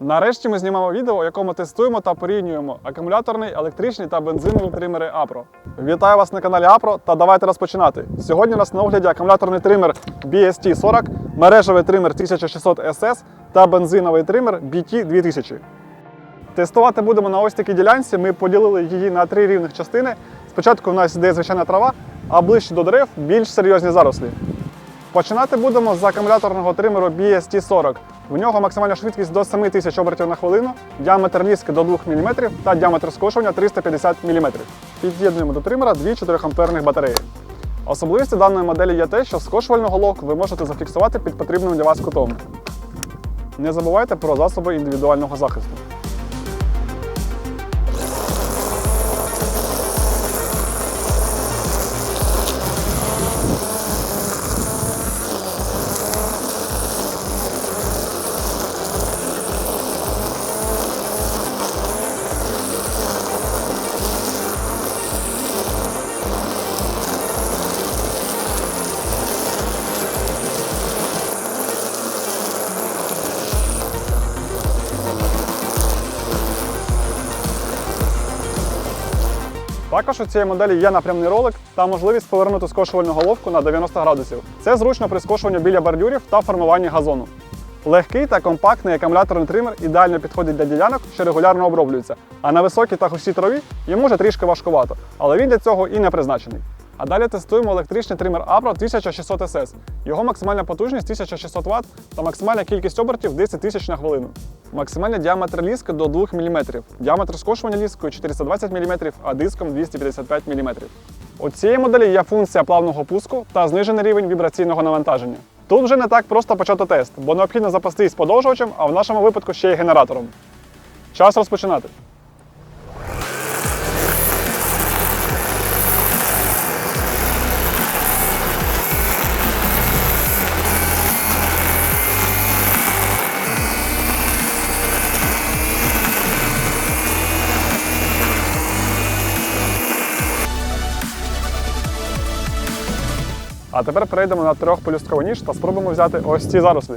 Нарешті ми знімаємо відео, у якому тестуємо та порівнюємо акумуляторний, електричний та бензинові тримери Apro. Вітаю вас на каналі Apro та давайте розпочинати. Сьогодні у нас на огляді акумуляторний тример BST40, мережевий тример 1600 SS та бензиновий тример BT 2000. Тестувати будемо на ось такій ділянці. Ми поділили її на три рівних частини. Спочатку у нас йде звичайна трава, а ближче до дерев більш серйозні зарослі. Починати будемо з акумуляторного тримеру BST40. В нього максимальна швидкість до 7000 обертів на хвилину, діаметр ліски до 2 мм та діаметр скошування 350 мм. Під'єднуємо до тримера дві 4 амперних батареї. Особливістю даної моделі є те, що скошувальну головку ви можете зафіксувати під потрібним для вас кутом. Не забувайте про засоби індивідуального захисту. Також у цієї моделі є напрямний ролик та можливість повернути скошувальну головку на 90 градусів. Це зручно при скошуванні біля бордюрів та формуванні газону. Легкий та компактний акумуляторний тример ідеально підходить для ділянок, що регулярно оброблюються, а на високій та густій траві йому вже трішки важкувато, але він для цього і не призначений. А далі тестуємо електричний тример Apro 1600 SS. Його максимальна потужність 1600 Вт та максимальна кількість обертів 10 тисяч на хвилину. Максимальний діаметр ліски до 2 мм. Діаметр скошування ліскою 420 мм, а диском 255 мм. У цієї моделі є функція плавного пуску та знижений рівень вібраційного навантаження. Тут вже не так просто почати тест, бо необхідно запастись подовжувачем, а в нашому випадку ще й генератором. Час розпочинати. А тепер перейдемо на трьохполюстковий ніж та спробуємо взяти ось ці зарослі.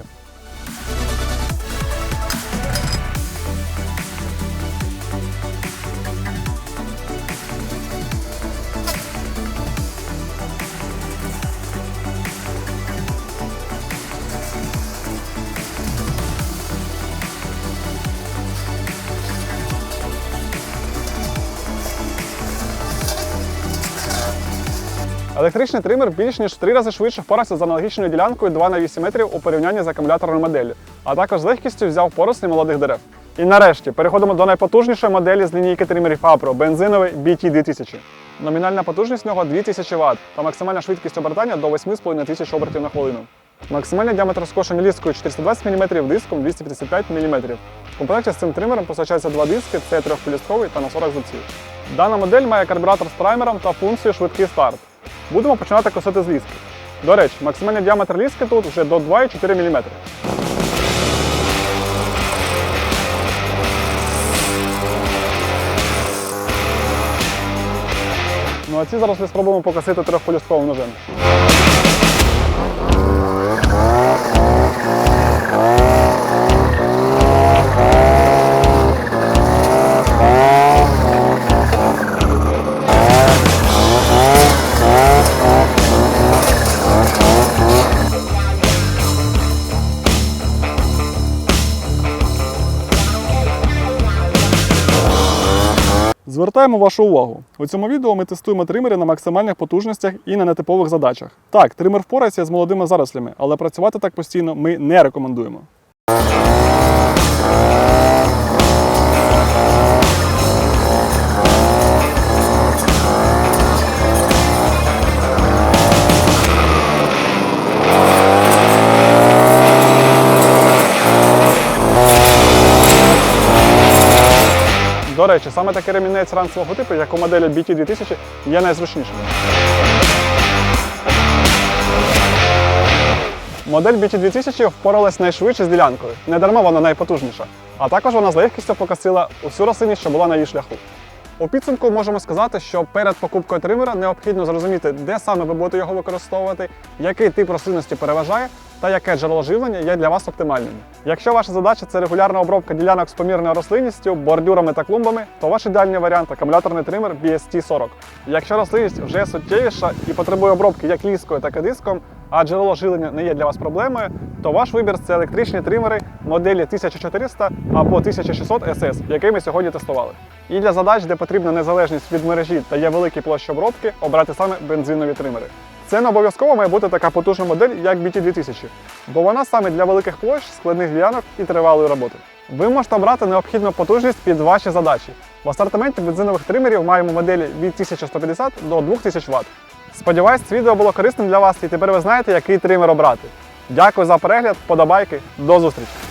Електричний тример більш ніж в три рази швидше впорався з аналогічною ділянкою 2 на 8 метрів у порівнянні з акумуляторною моделлю, а також з легкістю взяв порослі молодих дерев. І нарешті переходимо до найпотужнішої моделі з лінійки тримерів Apro – бензиновий BT2000. Номінальна потужність нього 2000 Вт та максимальна швидкість обертання до 8,5 тисяч обертів на хвилину. Максимальний діаметр скошення ліскою 420 мм, диском 255 мм. В комплекті з цим тримером постачаються два диски, це трьохполістковий та на 40 зубців. Дана модель має карбюратор з праймером та функцію швидкий старт. Будемо починати косити з ліски. До речі, максимальний діаметр ліски тут вже до 2,4 мм. Ну а ці зараз ми спробуємо покосити трьохполюстковим ножем. Звертаємо вашу увагу. У цьому відео ми тестуємо тримери на максимальних потужностях і на нетипових задачах. Так, тример впорається з молодими зарослями, але працювати так постійно ми не рекомендуємо. До речі, саме такий ремінець ранцевого типу, як у моделі BT2000, є найзручнішим. Модель BT2000 впоралась найшвидше з ділянкою, не дарма вона найпотужніша. А також вона з легкістю покосила усю рослинність, що була на її шляху. У підсумку можемо сказати, що перед покупкою тримера необхідно зрозуміти, де саме ви будете його використовувати, який тип рослинності переважає та яке джерело живлення є для вас оптимальним. Якщо ваша задача це регулярна обробка ділянок з помірною рослинністю, бордюрами та клумбами, то ваш ідеальний варіант акумуляторний тример BST-40. Якщо рослинність вже суттєвіша і потребує обробки як ліскою, так і диском, а джерело живлення не є для вас проблемою, то ваш вибір це електричні тримери моделі 1400 або 1600 SS, які ми сьогодні тестували. І для задач, де потрібна незалежність від мережі та є великі площі обробки, обрати саме бензинові тримери. Це не обов'язково має бути така потужна модель, як BT2000, бо вона саме для великих площ, складних ділянок і тривалої роботи. Ви можете обрати необхідну потужність під ваші задачі. В асортименті бензинових тримерів маємо моделі від 1150 до 2000 Вт. Сподіваюсь, це відео було корисним для вас і тепер ви знаєте, який тример обрати. Дякую за перегляд, подобайки, до зустрічі!